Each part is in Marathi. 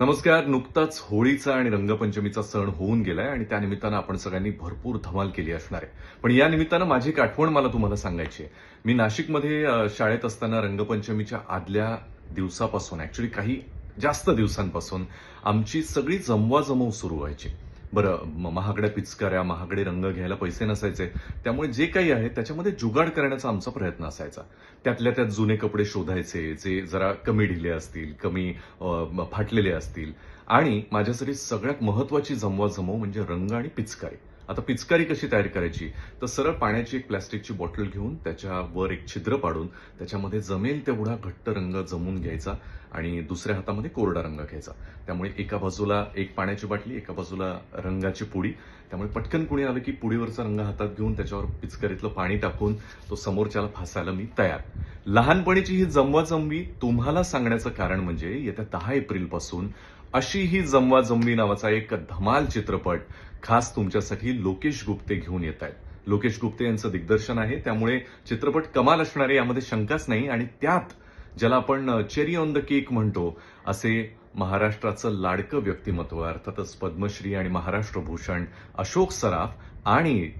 नमस्कार. नुकताच होळीचा आणि रंगपंचमीचा सण होऊन गेलाय आणि त्या निमित्तानं आपण सगळ्यांनी भरपूर धमाल केली असणार आहे. पण या निमित्तानं माझी एक आठवण मला तुम्हाला सांगायची आहे. मी नाशिकमध्ये शाळेत असताना रंगपंचमीच्या आदल्या दिवसापासून ऍक्च्युली काही जास्त दिवसांपासून आमची सगळी जमवाजमव सुरू व्हायची. बरं महागड्या पिचकाऱ्या महागडे रंग घ्यायला पैसे नसायचे. त्यामुळे जे काही आहे त्याच्यामध्ये जुगाड करण्याचा आमचा प्रयत्न असायचा. त्यातल्या त्यात जुने कपडे शोधायचे जे जरा कमी ढिले असतील कमी फाटलेले असतील. आणि माझ्यासाठी सगळ्यात महत्वाची जमवाजमव म्हणजे रंग आणि पिचकारी. आता पिचकारी कशी तयार करायची? तर सरळ पाण्याची एक प्लॅस्टिकची बॉटल घेऊन त्याच्यावर एक छिद्र पाडून त्याच्यामध्ये जमेल तेवढा घट्ट रंग जमून घ्यायचा आणि दुसऱ्या हातामध्ये कोरडा रंग घ्यायचा. त्यामुळे एका बाजूला एक पाण्याची बाटली एका बाजूला रंगाची पुडी. त्यामुळे पटकन कुणी आलं की पुडीवरचा रंग हातात घेऊन त्याच्यावर पिचकारीतलं पाणी टाकून तो समोरच्याला फासायला मी तयार. लहानपणीची ही जमवाजमवी तुम्हाला सांगण्याचं कारण म्हणजे येत्या दहा एप्रिलपासून अशी ही जमवाजमवी नावाचा एक धमाल चित्रपट खास तुमच्यासाठी लोकेश गुप्ते घेऊन येत आहेत. लोकेश गुप्ते यांचं दिग्दर्शन आहे त्यामुळे चित्रपट कमाल असणार आहे यामध्ये शंकाच नाही आणि त्यात ज्याला आपण चेरी ऑन द केक म्हणतो असे महाराष्ट्राचं लाडकं व्यक्तिमत्व अर्थातच पद्मश्री आणि महाराष्ट्र भूषण अशोक सराफ आणि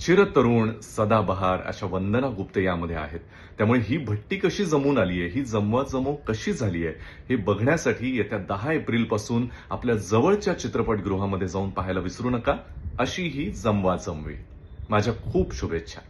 चिरतरुण सदाबहार अशा वंदना गुप्ते यामध्ये आहेत. त्यामुळे ही भट्टी कशी जमून आली आहे ही जमवाजमव कशी झाली आहे हे बघण्यासाठी येत्या दहा एप्रिलपासून आपल्या जवळच्या चित्रपटगृहामध्ये जाऊन पाहायला विसरू नका. अशी ही जमवाजमवी. माझ्या खूप शुभेच्छा.